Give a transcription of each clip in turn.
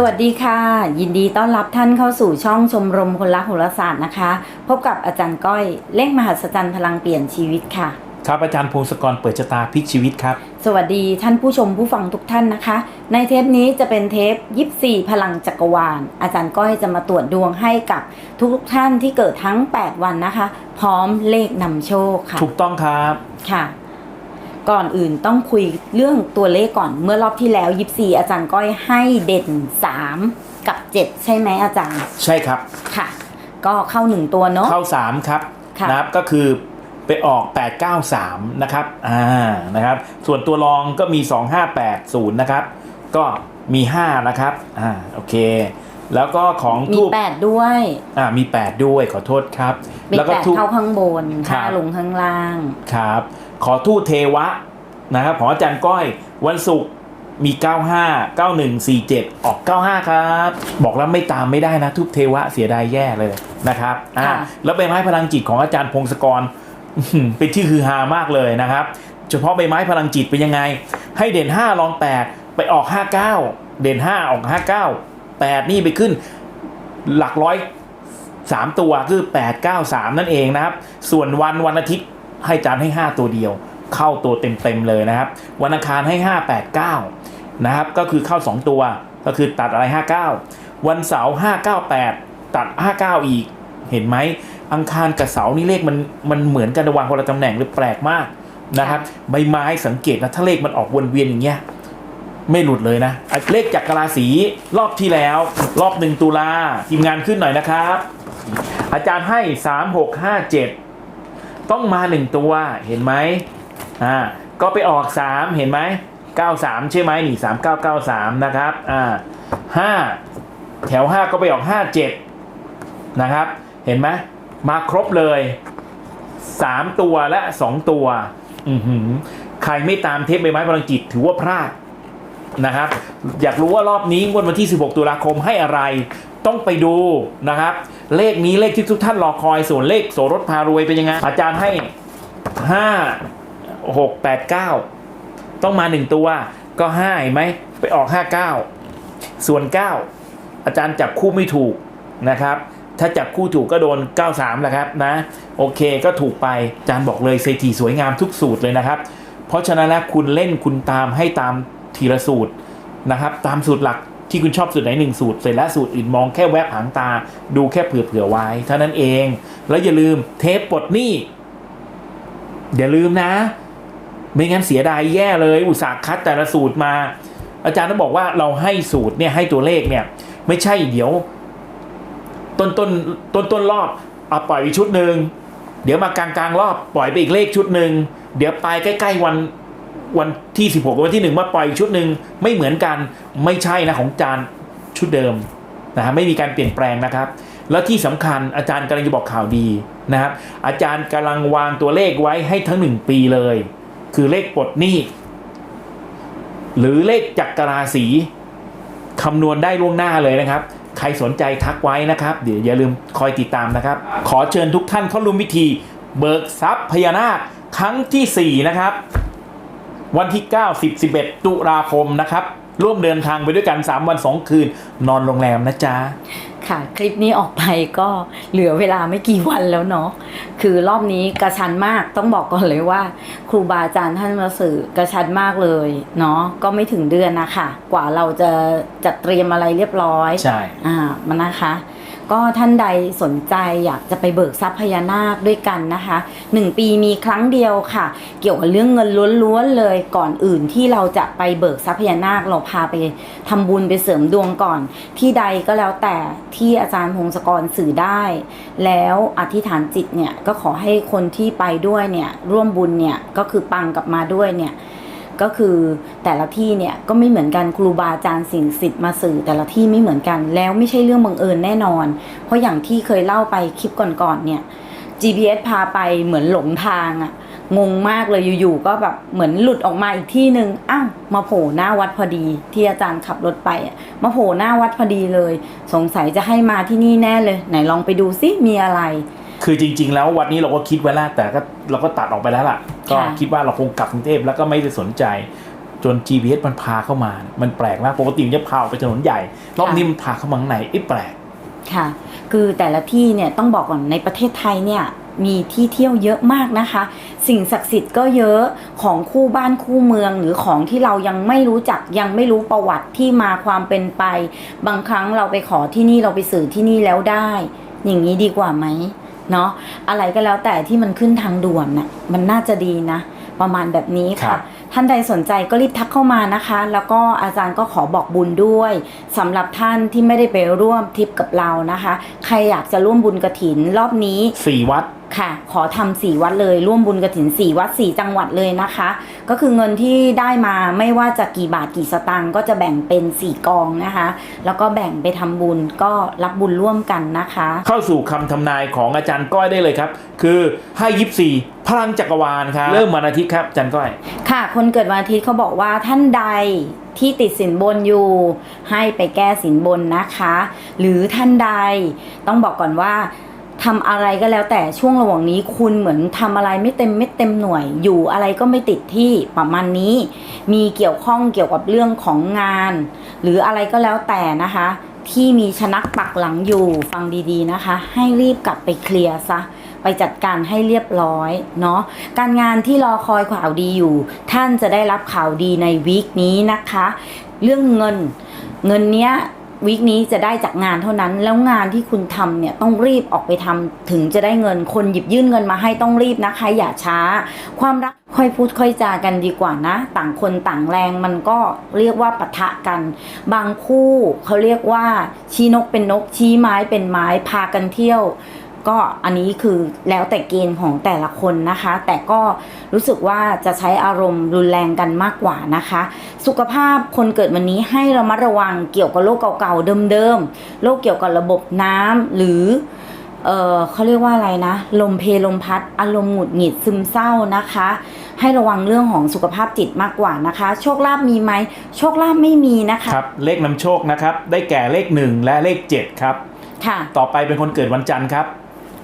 สวัสดีค่ะ ยินดีต้อนรับท่านเข้าสู่ช่องชมรมคนรักโหราศาสตร์นะคะ พบกับอาจารย์ก้อยเลขมหัศจรรย์พลังเปลี่ยนชีวิตค่ะ ครับอาจารย์พงศกรเปิดชะตาพลิกชีวิตครับ สวัสดีท่านผู้ชมผู้ฟังทุกท่านนะคะ ในเทปนี้จะเป็นเทปยิปซีพลังจักรวาล อาจารย์ก้อยจะมาตรวจดวงให้กับทุกๆท่านที่เกิดทั้ง 8 วันนะคะ พร้อมเลขนำโชคค่ะ ถูกต้องครับค่ะ ก่อนอื่นต้องคุยเรื่องตัวเลขก่อนเมื่อรอบที่แล้วยิปซีอาจารย์ก้อยให้เด่น3กับ7ใช่ไหมอาจารย์ ใช่ครับค่ะ ก็เข้าหนึ่งตัวเนาะเข้า3ครับค่ะนะครับก็คือไปออก 893 นะครับ อ่า นะครับ ส่วนตัวรองก็มี 2580 นะครับ ก็มี 5 นะครับ อ่า โอเค แล้วก็ของมีทูบแปดด้วยอ่ามี 8 ด้วยขอโทษครับ มีแล้วก็แปดทูบ เข้าข้างบนครัห้าบลงข้างล่าง ครับ ขอทูตเทวะนะครับของอาจารย์ก้อยวันศุกร์มี 95 91 47 ออก 95 ครับ บอกแล้วไม่ตามไม่ได้นะทุบเทวะเสียดายแย่เลยนะครับอ่าค่ะ แล้วใบไม้พลังจิตของอาจารย์พงศกรอื้อหือเป็นที่ฮือฮามากเลยนะครับ เฉพาะใบไม้พลังจิตเป็นยังไง ให้เด่น5ลอง 8 ไปออก 59 เด่น 5 ออก 59 8 นี่ไปขึ้นหลักร้อย 3 ตัวคือ 8 9 3 นั่นเองนะครับ ส่วนวันวันอาทิตย์ให้จานให้ 5 ตัวเดียว เข้าตัวเต็มๆเลยนะครับ วันอังคารให้ 5 8 9 นะครับ ก็คือเข้า 2 ตัวก็คือตัดอะไร 59 วันเสาร์598 ตัด 59 อีกเห็นไหมอังคารกับเสาร์นี่เลขมันมันเหมือนกันระหว่างคนละตำแหน่งหรือแปลกมากนะครับใบไม้สังเกตนะถ้าเลขมันออกวนเวียนอย่างเงี้ย ไม่หลุดเลยนะ เลขจากกราศีรอบที่แล้ว รอบหนึ่งตุลาทีมงานขึ้นหน่อยนะครับ อาจารย์ให้สามหกห้าเจ็ดต้องมาหนึ่งตัวเห็นไหมอ่าก็ไปออกสามเห็นไหมเก้าสามใช่ไหมนี่สามเก้าเก้าสามนะครับอ่าห้าแถวห้าก็ไปออกห้าเจ็ดนะครับ เห็นไหมมาครบเลยสามตัวและสองตัวอือหือใครไม่ตามเทปใบไม้พลังจิตถือว่าพลาด นะครับ อยากรู้ว่ารอบนี้งวดวันที่ 16 ตุลาคมให้อะไร ต้องไปดูนะครับ เลขนี้เลขที่ทุกท่านรอคอยส่วนเลขโสรถพารวยเป็นยังไงอาจารย์ให้ 5 6 8 9 ต้องมา 1 ตัวก็5เห็นไหมไปออก 59 ส่วน 9 อาจารย์จับคู่ไม่ถูกนะครับถ้าจับคู่ถูกก็โดน 93แหละครับนะ โอเคก็ถูกไปอาจารย์บอกเลยเศรษฐีสวยงามทุกสูตรเลยนะครับ เพราะฉะนั้นแล้วคุณเล่นคุณตามให้ตาม ทีละสูตรนะครับ ตามสูตรหลักที่คุณชอบสูตรไหนหนึ่งสูตรเสร็จแล้วสูตรอื่นมองแค่แวบหางตา ดูแค่เผื่อๆไว้เท่านั้นเอง แล้วอย่าลืมเทปปลดหนี้อย่าลืมนะ ไม่งั้นเสียดายแย่เลย อุตส่าห์คัดแต่ละสูตรมา อาจารย์ต้องบอกว่าเราให้สูตรเนี่ยให้ตัวเลขเนี่ย ไม่ใช่เดี๋ยว ต้นต้นต้นต้นรอบเอาปล่อยอีกชุดหนึ่งเดี๋ยวมากลางกลางรอบปล่อยไปอีกเลขชุดหนึ่งเดี๋ยวปลายใกล้ ๆ วัน วันที่ 16กับวันที่หนึ่งมาปล่อยอีกชุดหนึ่งไม่เหมือนกันไม่ใช่นะของจานชุดเดิมนะฮะไม่มีการเปลี่ยนแปลงนะครับ แล้วที่สำคัญอาจารย์กำลังจะบอกข่าวดีนะครับ อาจารย์กำลังวางตัวเลขไว้ให้ทั้งหนึ่งปีเลย คือเลขปลดหนี้ หรือเลขจักรราศีคำนวณได้ล่วงหน้าเลยนะครับ ใครสนใจทักไว้นะครับ เดี๋ยวอย่าลืมคอยติดตามนะครับ ขอเชิญทุกท่านเข้าร่วมพิธี เบิกทรัพย์พญานาคครั้งทีสี่4 นะครับ วันที่ 9 10 11 ตุลาคมนะครับ ร่วมเดินทางไปด้วยกัน 3 วัน 2 คืน นอนโรงแรมนะจ๊ะ ค่ะ คลิปนี้ออกไปก็เหลือเวลาไม่กี่วันแล้วเนาะคือรอบนี้กระชันมากต้องบอกก่อนเลยว่า ครูบาอาจารย์ท่านมาสื่อกระชันมากเลยเนาะก็ไม่ถึงเดือนนะคะกว่าเราจะจัดเตรียมอะไรเรียบร้อยใช่อ่ามันนะคะ ก็ท่านใดสนใจอยากจะไปเบิกทรัพย์พญานาคด้วยกันนะคะหนึ่งปีมีครั้งเดียวค่ะ เกี่ยวกับเรื่องเงินล้วนๆเลยก่อนอื่นที่เราจะไปเบิกทรัพย์พญานาคเราพาไปทำบุญไปเสริมดวงก่อน ที่ใดก็แล้วแต่ที่อาจารย์พงศกรสื่อได้ แล้วอธิษฐานจิตเนี่ยก็ขอให้คนที่ไปด้วยเนี่ยร่วมบุญเนี่ยก็คือปังกลับมาด้วยเนี่ย ก็คือแต่ละที่เนี่ยก็ไม่เหมือนกันครูบาอาจารย์สิ่งศิษย์มาสื่อ แต่ละที่ไม่เหมือนกันแล้วไม่ใช่เรื่องบังเอิญแน่นอน เพราะอย่างที่เคยเล่าไปคลิปก่อนๆเนี่ย GPS พาไปเหมือนหลงทางอะงงมากเลยอยู่ๆก็แบบเหมือนหลุดออกมาอีกที่หนึ่งอ้าวมาโผล่หน้าวัดพอดี ที่อาจารย์ขับรถไปอะมาโผล่หน้าวัดพอดีเลย สงสัยจะให้มาที่นี่แน่เลย ไหนลองไปดูซิมีอะไร คือจริง ๆ แล้ววันนี้เราก็คิดไว้แล้วแต่ก็เราก็ตัดออกไปแล้วล่ะ ก็ค่ะคิดว่าเราคงกลับกรุงเทพแล้วก็ไม่ได้สนใจ จน GPS มันพาเข้ามา มันแปลกมากปกติมันจะพาออกไปถนนใหญ่รอบนี้มันพาเข้ามาข้างในไอ้แปลกค่ะ คือแต่ละที่เนี่ยต้องบอกก่อนในประเทศไทยเนี่ยมีที่เที่ยวเยอะมากนะคะ สิ่งศักดิ์สิทธิ์ก็เยอะของคู่บ้านคู่เมืองหรือของที่เรายังไม่รู้จักยังไม่รู้ประวัติที่มาความเป็นไป บางครั้งเราไปขอที่นี่เราไปสื่อที่นี่แล้วได้ อย่างนี้ดีกว่าไหม เนาะอะไรก็แล้วแต่ที่มันขึ้นทางด่วนน่ะมันน่าจะดีนะ ประมาณแบบนี้ครัค่ะบท่านใดสนใจก็รีบทักเข้ามานะคะ แล้วก็อาจารย์ก็ขอบอกบุญด้วยสำหรับท่านที่ไม่ได้ไปร่วมทริปกับเรานะคะ ใครอยากจะร่วมบุญกระถินรอบนี้สี่วัด ค่ะ ขอทำสี่วัดเลย ร่วมบุญกระถินสี่วัดสี่จังหวัดเลยนะคะ ก็คือเงินที่ได้มาไม่ว่าจะกี่บาทกี่สตางค์ก็จะแบ่งเป็นสี่กองนะคะ แล้วก็แบ่งไปทำบุญก็รับบุญร่วมกันนะคะ เข้าสู่คำทำนายของอาจารย์ก้อยได้เลยครับ คือให้ยิบสี่พลังจักรวาลครับเริ่มวันอาทิตย์ครับอาจารย์ก้อย ค่ะ คนเกิดวันอาทิตย์เขาบอกว่าท่านใดที่ติดสินบนอยู่ ให้ไปแก้สินบนนะคะ หรือท่านใดต้องบอกก่อนว่า ทำอะไรก็แล้วแต่ช่วงระหว่างนี้คุณเหมือนทำอะไรไม่เต็มเม็ดเต็มหน่วย อยู่อะไรก็ไม่ติดที่ประมาณนี้ มีเกี่ยวข้องเกี่ยวกับเรื่องของงาน หรืออะไรก็แล้วแต่นะคะ ที่มีชนักปักหลังอยู่ฟังดีๆนะคะ ให้รีบกลับไปเคลียร์ซะไปจัดการให้เรียบร้อยเนาะการงานที่รอคอยข่าวดีอยู่ ท่านจะได้รับข่าวดีในวีคนี้นะคะ เรื่องเงินเงินเนี้ย วีคนี้จะได้จากงานเท่านั้น แล้วงานที่คุณทำเนี่ยต้องรีบออกไปทำถึงจะได้เงินคนหยิบยื่นเงินมาให้ต้องรีบนะคะอย่าช้า ความรักค่อยพูดค่อยจากันดีกว่านะ ต่างคนต่างแรงมันก็เรียกว่าปะทะกัน บางคู่เขาเรียกว่าชี้นกเป็นนกชี้ไม้เป็นไม้พากันเที่ยว ก็อันนี้คือแล้วแต่เกณฑ์ของแต่ละคนนะคะ แต่ก็รู้สึกว่าจะใช้อารมณ์รุนแรงกันมากกว่านะคะ สุขภาพคนเกิดวันนี้ให้ระมัดระวังเกี่ยวกับโรคเก่าๆเดิมๆโรคเกี่ยวกับระบบน้ำหรือเออเขาเรียกว่าอะไรนะ ลมเพลลมพัด อารมณ์หงุดหงิดซึมเศร้านะคะ ให้ระวังเรื่องของสุขภาพจิตมากกว่านะคะ โชคลาภมีไหมโชคลาภไม่มีนะคะครับเลขนำโชคนะครับ ได้แก่เลข1และเลข7ครับค่ะ ต่อไปเป็นคนเกิดวันจันทร์ครับ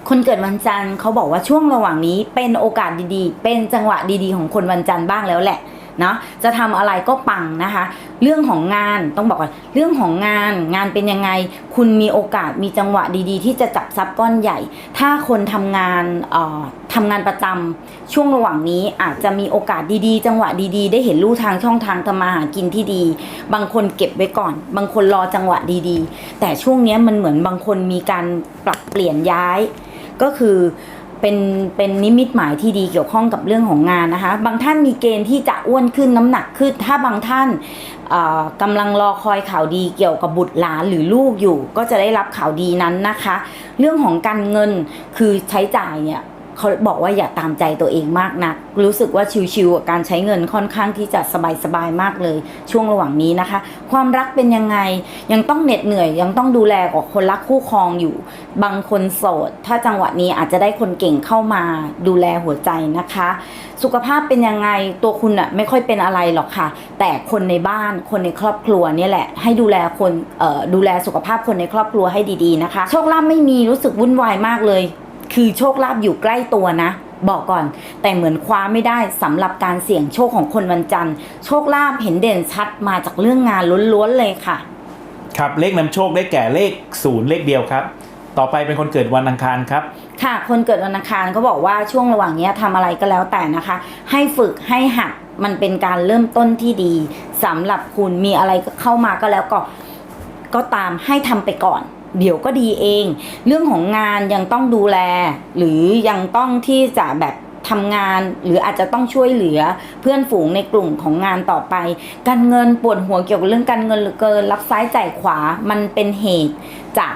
คนเกิดวันจันทร์เขาบอกว่าช่วงระหว่างนี้เป็นโอกาสดีๆ เป็นจังหวะดีๆ ของคนวันจันทร์บ้างแล้วแหละเนาะจะทำอะไรก็ปังนะคะ เรื่องของงานต้องบอกก่อนเรื่องของงานงานเป็นยังไง คุณมีโอกาสมีจังหวะดีๆ ที่จะจับทรัพย์ก้อนใหญ่ ถ้าคนทำงานเอ่อทำงานประจำช่วงระหว่างนี้อาจจะมีโอกาสดีๆ จังหวะดีๆ ได้เห็นลู่ทางช่องทางทำมาหากินที่ดี บางคนเก็บไว้ก่อน บางคนรอจังหวะดีๆ แต่ช่วงนี้มันเหมือนบางคนมีการปรับเปลี่ยนย้าย ก็คือเป็นเป็นนิมิตหมายที่ดีเกี่ยวข้องกับเรื่องของงานนะคะ บางท่านมีเกณฑ์ที่จะอ้วนขึ้นน้ำหนักขึ้น ถ้าบางท่านเอ่อกำลังรอคอยข่าวดีเกี่ยวกับบุตรหลานหรือลูกอยู่ ก็จะได้รับข่าวดีนั้นนะคะ เรื่องของการเงินคือใช้จ่ายเนี่ย เขาบอกว่าอย่าตามใจตัวเองมากนัก รู้สึกว่าชิวๆกับการใช้เงินค่อนข้างที่จะสบายๆมากเลย ช่วงระหว่างนี้นะคะ ความรักเป็นยังไงยังต้องเหน็ดเหนื่อย ยังต้องดูแลกับคนรักคู่ครองอยู่ บางคนโสด ถ้าจังหวะนี้อาจจะได้คนเก่งเข้ามาดูแลหัวใจนะคะ สุขภาพเป็นยังไงตัวคุณอะไม่ค่อยเป็นอะไรหรอกค่ะ แต่คนในบ้านคนในครอบครัวเนี่ยแหละ ให้ดูแลคนดูแลสุขภาพคนในครอบครัวให้ดีๆนะคะโชคลาภไม่มีรู้สึกวุ่นวายมากเลย คือโชคลาภอยู่ใกล้ตัวนะ บอกก่อน แต่เหมือนคว้าไม่ได้สำหรับการเสี่ยงโชคของคนวันจันทร์ โชคลาภเห็นเด่นชัดมาจากเรื่องงานล้วนๆเลยค่ะ ครับเลขนำโชคได้แก่เลข0เลขเดียวครับ ต่อไปเป็นคนเกิดวันอังคารครับค่ะ คนเกิดวันอังคารเขาบอกว่าช่วงระหว่างเนี้ยทำอะไรก็แล้วแต่นะคะ ให้ฝึกให้หัดมันเป็นการเริ่มต้นที่ดีสำหรับคุณมีอะไรก็เข้ามาก็แล้วก็ ก็ตามให้ทำไปก่อน เดี๋ยวก็ดีเอง เรื่องของงานยังต้องดูแล หรือยังต้องที่จะแบบทำงานหรืออาจจะต้องช่วยเหลือเพื่อนฝูงในกลุ่มของงานต่อไป การเงินปวดหัวเกี่ยวกับเรื่องการเงินเหลือเกิน รับซ้ายจ่ายขวามันเป็นเหตุจาก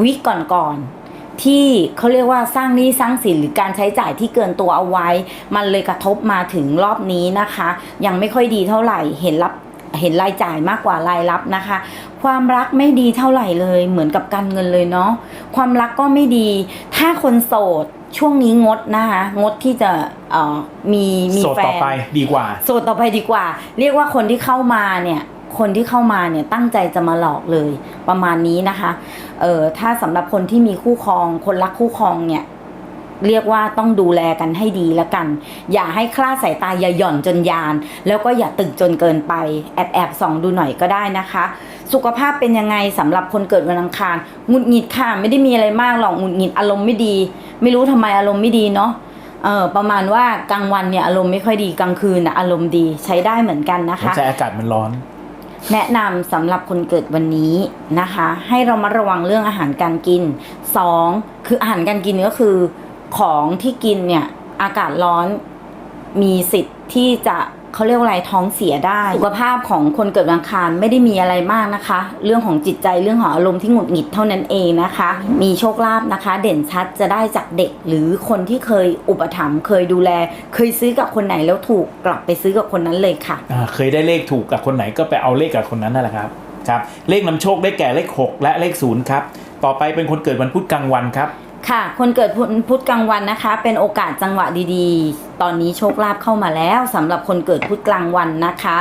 วิก่อนๆที่เขาเรียกว่าสร้างหนี้สร้างสินหรือการใช้จ่ายที่เกินตัวเอาไว้ มันเลยกระทบมาถึงรอบนี้นะคะ ยังไม่ค่อยดีเท่าไหร่เห็นรับ เห็นรายจ่ายมากกว่ารายรับนะคะ ความรักไม่ดีเท่าไหร่เลยเหมือนกับการเงินเลยเนาะความรักก็ไม่ดี ถ้าคนโสดช่วงนี้งดนะคะงดที่จะเอ่อมีมีโสดแฟต่อนไปดีกว่า โสดต่อไปดีกว่า เรียกว่าคนที่เข้ามาเนี่ยคนที่เข้ามาเนี่ยตั้งใจจะมาหลอกเลยประมาณนี้นะคะ เออถ้าสำหรับคนที่มีคู่ครอง คนรักคู่ครองเนี่ย เรียกว่าต้องดูแลกันให้ดีแล้วกัน อย่าให้คลาดสายตาอย่าหย่อนจนยาน แล้วก็อย่าตึกจนเกินไป แอบแอบส่องดูหน่อยก็ได้นะคะ สุขภาพเป็นยังไงสำหรับคนเกิดวันอังคารหงุดหงิดค่ะไม่ได้มีอะไรมากหรอกหงุดหงิดอารมณ์ไม่ดี ไม่รู้ทำไมอารมณ์ไม่ดีเนาะเออประมาณว่ากลางวันเนี่ยอารมณ์ไม่ค่อยดีกลางคืนนะอารมณ์ดีใช้ได้เหมือนกันนะคะใจอากาศมันร้อน แนะนำสำหรับคนเกิดวันนี้นะคะ ให้เรามาระวังเรื่องอาหารการกิน 2. คืออาหารการกินก็คือ ของที่กินเนี่ยอากาศร้อนมีสิทธิ์ที่จะเขาเรียกว่าอะไรท้องเสียได้ สุขภาพของคนเกิดวันอังคารไม่ได้มีอะไรมากนะคะ เรื่องของจิตใจเรื่องของอารมณ์ที่หงุดหงิดเท่านั้นเองนะคะ มีโชคลาภนะคะ เด่นชัดจะได้จากเด็ก หรือคนที่เคยอุปถัมภ์เคยดูแล เคยซื้อกับคนไหนแล้วถูกกลับไปซื้อกับคนนั้นเลยค่ะอ่าเคยได้เลขถูกกับคนไหนก็ไปเอาเลขกับคนนั้นนั่นแหละครับครับเลขนำโชคได้แก่เลข 6 และเลข0ครับต่อไปเป็นคนเกิดวันพุธกลางวันครับ ค่ะ คนเกิดพุธกลางวันนะคะ เป็นโอกาสจังหวะดีๆ ตอนนี้โชคลาภเข้ามาแล้วสำหรับคนเกิดพุธกลางวันนะคะ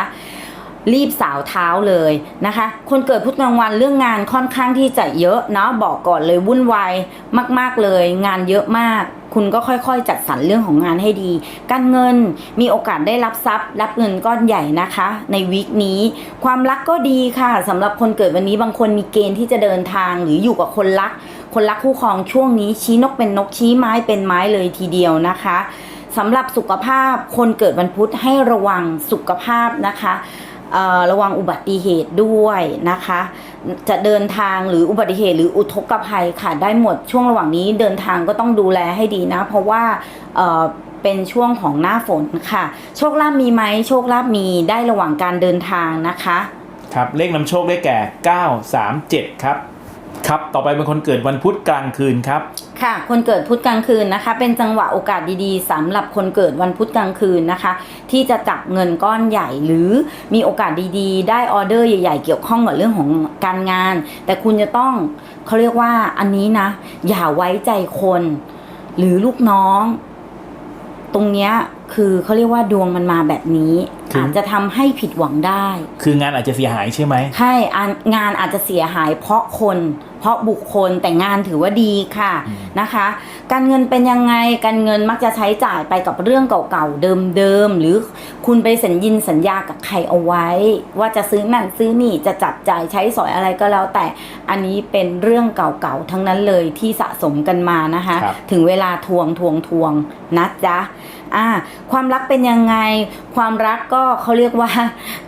รีบสาวเท้าเลยนะคะ คนเกิดพุธกลางวันเรื่องงานค่อนข้างที่จะเยอะเนาะบอกก่อนเลยวุ่นวายมากๆเลย งานเยอะมากคุณก็ค่อยๆ จัดสรรเรื่องของงานให้ดี การเงินมีโอกาสได้รับทรัพย์ รับเงินก้อนใหญ่นะคะ ในวีคนี้ ความรักก็ดีค่ะสำหรับคนเกิดวันนี้บางคนมีเกณฑ์ที่จะเดินทางหรืออยู่กับคนรัก คนรักคู่ครองช่วงนี้ชี้นกเป็นนกชี้ไม้เป็นไม้เลยทีเดียวนะคะสำหรับสุขภาพคนเกิดวันพุธให้ระวังสุขภาพนะคะระวังอุบัติเหตุด้วยนะคะ จะเดินทางหรืออุบัติเหตุหรืออุทกภัยค่ะได้หมดช่วงระหว่างนี้เดินทางก็ต้องดูแลให้ดีนะ เพราะว่าเเป็นช่วงของหน้าฝนค่ะ โชคลาภมีไหมโชคลาภมีได้ระหว่างการเดินทางนะคะ ครับเลขนำโชคได้แก่ 9 3 7 ครับ ครับ ต่อไปเป็นคนเกิดวันพุธกลางคืนครับ ค่ะ คนเกิดพุธกลางคืนนะคะ เป็นจังหวะโอกาสดีๆสำหรับคนเกิดวันพุธกลางคืนนะคะ ที่จะจับเงินก้อนใหญ่หรือมีโอกาสดีๆ ได้ออเดอร์ใหญ่ ๆ เกี่ยวข้องกับเรื่องของการงาน แต่คุณจะต้องเขาเรียกว่าอันนี้นะ อย่าไว้ใจคน หรือลูกน้อง ตรงเนี้ย คือเขาเรียกว่าดวงมันมาแบบนี้คืออ อาจจะทำให้ผิดหวังได้ คืองานอาจจะเสียหายใช่ไหม ใช่อะงานอาจจะเสียหายเพราะคน เพราะบุคคลแต่งานถือว่าดีค่ะอืม นะคะ การเงินเป็นยังไงการเงินมักจะใช้จ่ายไปกับเรื่องเก่าๆเดิมๆหรือคุณไปสัญญินสัญญากับใครเอาไว้ ว่าจะซื้อนั่นซื้อนี่จะจับจ่ายใช้สอยอะไรก็แล้ว แต่อันนี้เป็นเรื่องเก่าๆทั้งนั้นเลยที่สะสมกันมานะคะ ครับ ถึงเวลาทวงทวงทวงนะจ๊ะ อ่าความรักเป็นยังไง ความรักก็เขาเรียกว่า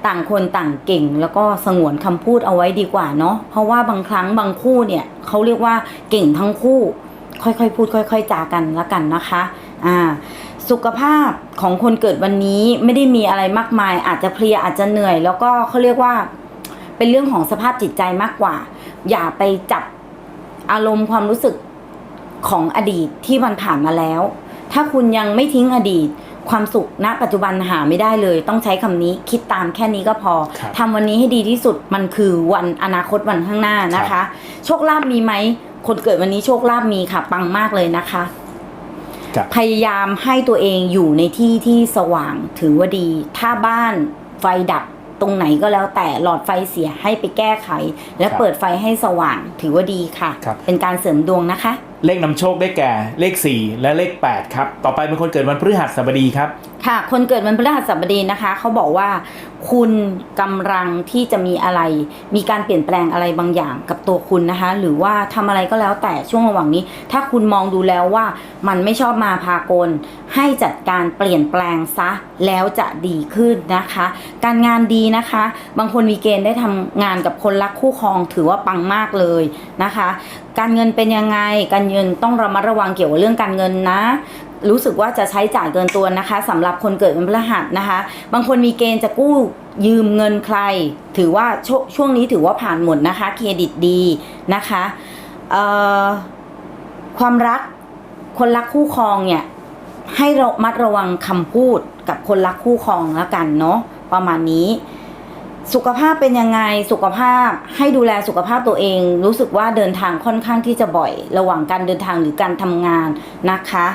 ต่างคนต่างเก่ง แล้วก็สงวนคำพูดเอาไว้ดีกว่าเนาะเพราะว่าบางครั้งบางคู่เนี่ยเขาเรียกว่าเก่งทั้งคู่ ค่อยๆพูดค่อย ๆจากันละกันนะคะอ่าสุขภาพของคนเกิดวันนี้ไม่ได้มีอะไรมากมาย อาจจะเพลียอาจจะเหนื่อย แล้วก็เขาเรียกว่าเป็นเรื่องของสภาพจิตใจมากกว่า อย่าไปจับอารมณ์ความรู้สึกของอดีตที่มันผ่านมาแล้ว ถ้าคุณยังไม่ทิ้งอดีต ความสุขณ ปัจจุบันหาไม่ได้เลย ต้องใช้คำนี้คิดตามแค่นี้ก็พอครับทำวันนี้ให้ดีที่สุดมันคือวันอนาคตวันข้างหน้านะคะ โชคลาภมีไหมคนเกิดวันนี้โชคลาภมีค่ะ ปังมากเลยนะคะครับพยายามให้ตัวเองอยู่ในที่ที่สว่างถือว่าดี ถ้าบ้านไฟดับตรงไหนก็แล้วแต่หลอดไฟเสียให้ไปแก้ไข และครับเปิดไฟให้สว่างถือว่าดีค่ะครับเป็นการเสริมดวงนะคะ เลขนำโชคได้แก่เลข 4 และเลข 8 ครับ ต่อไปเป็นคนเกิดวันพฤหัสบดีครับ ค่ะ คนเกิดวันพฤหัสบดีนะคะ เขาบอกว่า คุณกำลังที่จะมีอะไร มีการเปลี่ยนแปลงอะไรบางอย่างกับตัวคุณนะคะ หรือว่าทำอะไรก็แล้วแต่ช่วงระหว่างนี้ ถ้าคุณมองดูแล้วว่ามันไม่ชอบมาพากล ให้จัดการเปลี่ยนแปลงซะแล้วจะดีขึ้นนะคะ การงานดีนะคะ บางคนมีเกณฑ์ได้ทำงานกับคนรักคู่ครองถือว่าปังมากเลยนะคะ การเงินเป็นยังไง การเงินต้องระมัดระวังเกี่ยวกับเรื่องการเงินนะ รู้สึกว่าจะใช้จ่ายเกินตัวนะคะสำหรับคนเกิดวันพฤหัสนะคะ บางคนมีเกณฑ์จะกู้ยืมเงินใคร ถือว่าชช่วงนี้ถือว่าผ่านหมดนะคะ เครดิตดีนะคะความรักคนรักคู่ครองเนี่ยให้เรามัดระวังคำพูดกับคนรักคู่ครองแล้วกันเนาะประมาณนี้ สุขภาพเป็นยังไงสุขภาพให้ดูแลสุขภาพตัวเอง รู้สึกว่าเดินทางค่อนข้างที่จะบ่อย ระหว่างการเดินทางหรือการทำงานนะคะ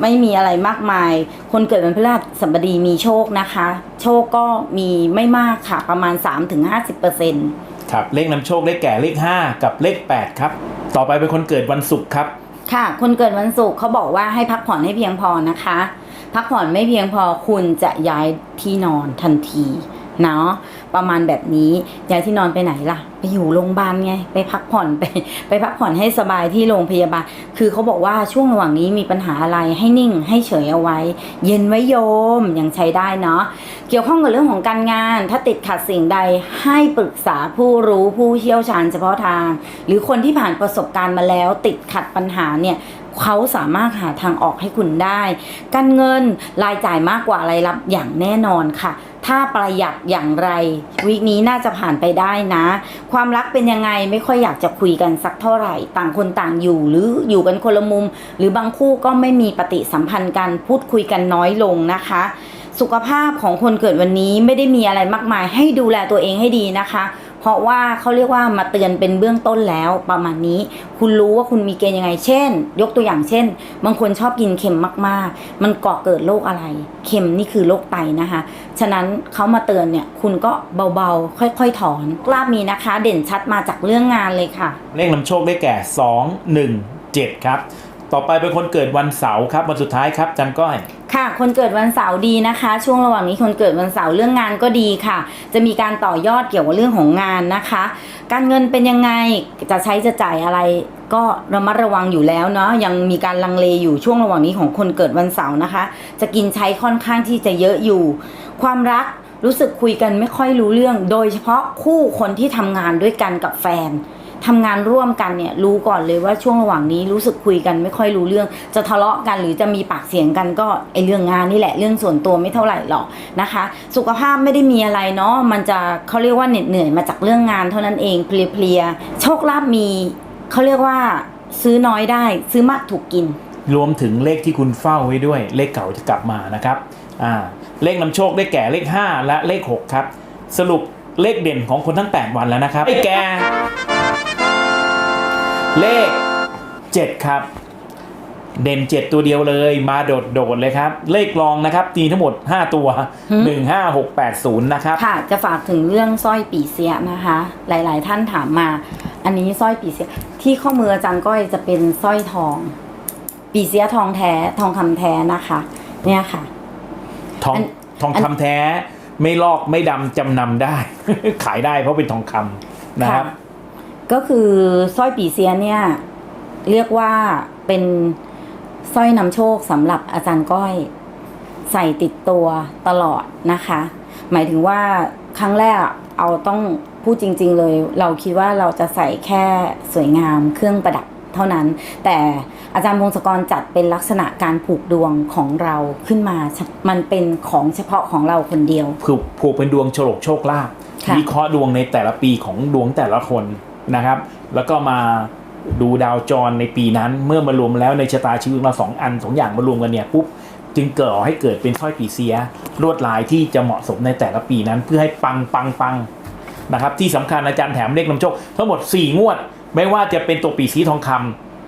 ไม่มีอะไรมากมาย คนเกิดวันพฤหัสบดีมีโชคนะคะ โชคก็มีไม่มากค่ะประมาณ 3-50%ครับเลขนำโชคได้แก่เลข 5 กับเลข 8 ครับ ต่อไปเป็นคนเกิดวันศุกร์ครับ ค่ะ คนเกิดวันศุกร์เขาบอกว่าให้พักผ่อนให้เพียงพอนะคะ พักผ่อนไม่เพียงพอคุณจะย้ายที่นอนทันทีเนาะประมาณแบบนี้ย้ายที่นอนไปไหนล่ะ ไปอยู่โรงพยาบาลไงไปพักผ่อนไป ไปพักผ่อนให้สบายที่โรงพยาบาล คือเขาบอกว่าช่วงระหว่างนี้มีปัญหาอะไรให้นิ่งให้เฉยเอาไว้ เย็นไว้โยมยังใช้ได้เนาะเกี่ยวข้องกับเรื่องของการงาน ถ้าติดขัดสิ่งใดให้ปรึกษาผู้รู้ผู้เชี่ยวชาญเฉพาะทาง หรือคนที่ผ่านประสบการณ์มาแล้ว ติดขัดปัญหาเนี่ยเขาสามารถหาทางออกให้คุณได้ การเงินรายจ่ายมากกว่ารายรับอย่างแน่นอนค่ะ ถ้าประหยัดอย่างไร วิกนี้น่าจะผ่านไปได้นะความรักเป็นยังไงไม่ค่อยอยากจะคุยกันสักเท่าไหร่ ต่างคนต่างอยู่หรืออยู่กันคนละมุม หรือบางคู่ก็ไม่มีปฏิสัมพันธ์กันพูดคุยกันน้อยลงนะคะ สุขภาพของคนเกิดวันนี้ไม่ได้มีอะไรมากมาย ให้ดูแลตัวเองให้ดีนะคะ เพราะว่าเขาเรียกว่ามาเตือนเป็นเบื้องต้นแล้วประมาณนี้ คุณรู้ว่าคุณมีเกณฑ์ยังไง เช่น ยกตัวอย่างเช่น บางคนชอบกินเค็มมากๆ มันก่อเกิดโรคอะไร เค็มนี่คือโรคไตนะคะ ฉะนั้นเขามาเตือนเนี่ยคุณก็เบาๆ ค่อยๆ ถอนกล้ามีนะคะ เด่นชัดมาจากเรื่องงานเลยค่ะ เลขนำโชคได้แก่ 2 1 7 ครับ ต่อไปเป็นคนเกิดวันเสาร์ครับวันสุดท้ายครับจันก้อย ค่ะ คนเกิดวันเสาร์ดีนะคะ ช่วงระหว่างนี้คนเกิดวันเสาร์เรื่องงานก็ดีค่ะ จะมีการต่อยอดเกี่ยวกับเรื่องของงานนะคะ การเงินเป็นยังไงจะใช้จะจ่ายอะไรก็ระมัดระวังอยู่แล้วเนาะยังมีการลังเลอยู่ช่วงระหว่างนี้ของคนเกิดวันเสาร์นะคะ จะกินใช้ค่อนข้างที่จะเยอะอยู่ ความรักรู้สึกคุยกันไม่ค่อยรู้เรื่อง โดยเฉพาะคู่คนที่ทำงานด้วยกันกับแฟน ทำงานร่วมกันเนี่ยรู้ก่อนเลยว่าช่วงระหว่างนี้รู้สึกคุยกันไม่ค่อยรู้เรื่อง จะทะเลาะกันหรือจะมีปากเสียงกันก็ไอเรื่องงานนี่แหละเรื่องส่วนตัวไม่เท่าไหร่หรอกนะคะ สุขภาพไม่ได้มีอะไรเนาะมันจะเขาเรียกว่าเหน็ดเหนื่อยมาจากเรื่องงานเท่านั้นเองเพลียๆโชคลาภมีเขาเรียกว่าซื้อน้อยได้ซื้อมากถูกกิน รวมถึงเลขที่คุณเฝ้าไว้ด้วยเลขเก่าจะกลับมานะครับอ่าเลขนำโชคได้แก่เลข 5 และเลข 6 ครับ สรุปเลขเด่นของคนทั้ง 8 วันแล้วนะครับได้แก่ เลข 7 ครับ เด่น 7 ตัวเดียวเลยมาโดดโดดๆเลยครับ เลขรองนะครับตีทั้งหมด 5 ตัวหืม1 5 6 8 0 นะครับ ค่ะ จะฝากถึงเรื่องสร้อยปีเสียนะคะ หลาย ๆ ท่านถามมา อันนี้สร้อยปีเสีย ที่ข้อมืออาจารย์ก้อยจะเป็นสร้อยทอง ปีเสียทองแท้ทองคำแท้นะคะ เนี่ยค่ะ ทองอันทองคำแท้ไม่ลอกไม่ดำจำนำได้ ขายได้เพราะเป็นทองคำนะครับ ก็คือสร้อยปีเสียเนี่ยเรียกว่าเป็นสร้อยนำโชคสำหรับอาจารย์ก้อย ใส่ติดตัวตลอดนะคะ หมายถึงว่าครั้งแรกเอาต้องพูดจริง ๆ เลย เราคิดว่าเราจะใส่แค่สวยงามเครื่องประดับเท่านั้น แต่อาจารย์พงศกรจัดเป็นลักษณะการผูกดวงของเราขึ้นมา มันเป็นของเฉพาะของเราคนเดียวคือผูกเป็นดวงโฉลกโชคลาภค่ะวิเคราะห์ดวงในแต่ละปีของดวงแต่ละคน นะครับ แล้วก็มาดูดาวจรในปีนั้นเมื่อมารวมแล้วในชะตาชีวิตเราสองอันสองอย่างมารวมกันเนี่ยปุ๊บจึงเกิดให้เกิดเป็นสร้อยปีเสียลวดลายที่จะเหมาะสมในแต่ละปีนั้น เพื่อให้ปังปังปังนะครับ ที่สำคัญอาจารย์แถมเลขนำโชคทั้งหมด 4 งวด ไม่ว่าจะเป็นตัวปีสีทองค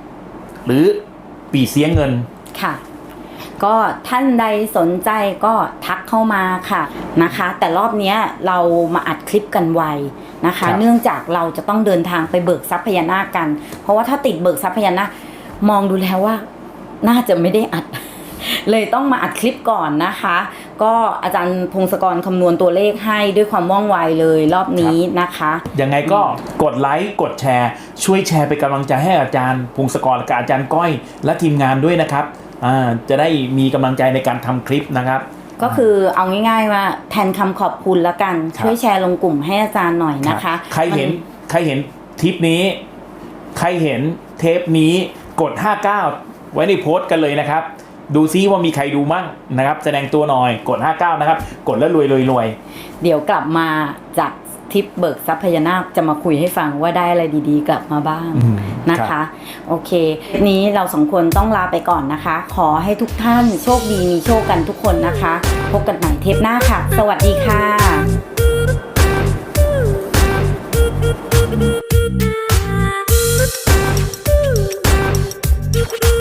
ำหรือปีเสียเงินค่ะ ก็ท่านใดสนใจก็ทักเข้ามาค่ะนะคะ แต่รอบเนี้ยเรามาอัดคลิปกันไวนะคะครับเนื่องจากเราจะต้องเดินทางไปเบิกทรัพย์พญานาคกัน เพราะว่าถ้าติดเบิกทรัพย์พญานาคมองดูแล้วว่า น่าจะไม่ได้อัด เลยต้องมาอัดคลิปก่อนนะคะ ก็อาจารย์พงศกรคำนวณตัวเลขให้ด้วยความว่องไวเลยรอบนี้นะคะยังไงก็กดไลค์กดแชร์ ช่วยแชร์ไปนกำลังใจให้อาจารย์พงศกรและกับอาจารย์ก้อย และทีมงานด้วยนะครับอ่า จะได้มีกำลังใจในการทำคลิปนะครับ ก็คือเอาง่ายๆว่าแทนคำขอบคุณละกันครับช่วยแชร์ลงกลุ่มให้อาจารย์หน่อยนะคะ ใครเห็นมัใครเห็นทริปนี้ ใครเห็นเทปนี้กด 59 ไว้ในโพสต์กันเลยนะครับ ดูซิว่ามีใครดูมั่งนะครับ แสดงตัวหน่อยกด 59 นะครับ กดแล้วรวยรวยรวยเดี๋ยวกลับมาจาก ทริปเบิกทรัพย์พญานาคจะมาคุยให้ฟังว่าได้อะไรดีๆ กลับมาบ้างอืมนะครัคะบโอเค นี้เราสองคนต้องลาไปก่อนนะคะ ขอให้ทุกท่านโชคดีมีโชคกันทุกคนนะคะ พบกันใหม่เทปหน้าค่ะ สวัสดีค่ะ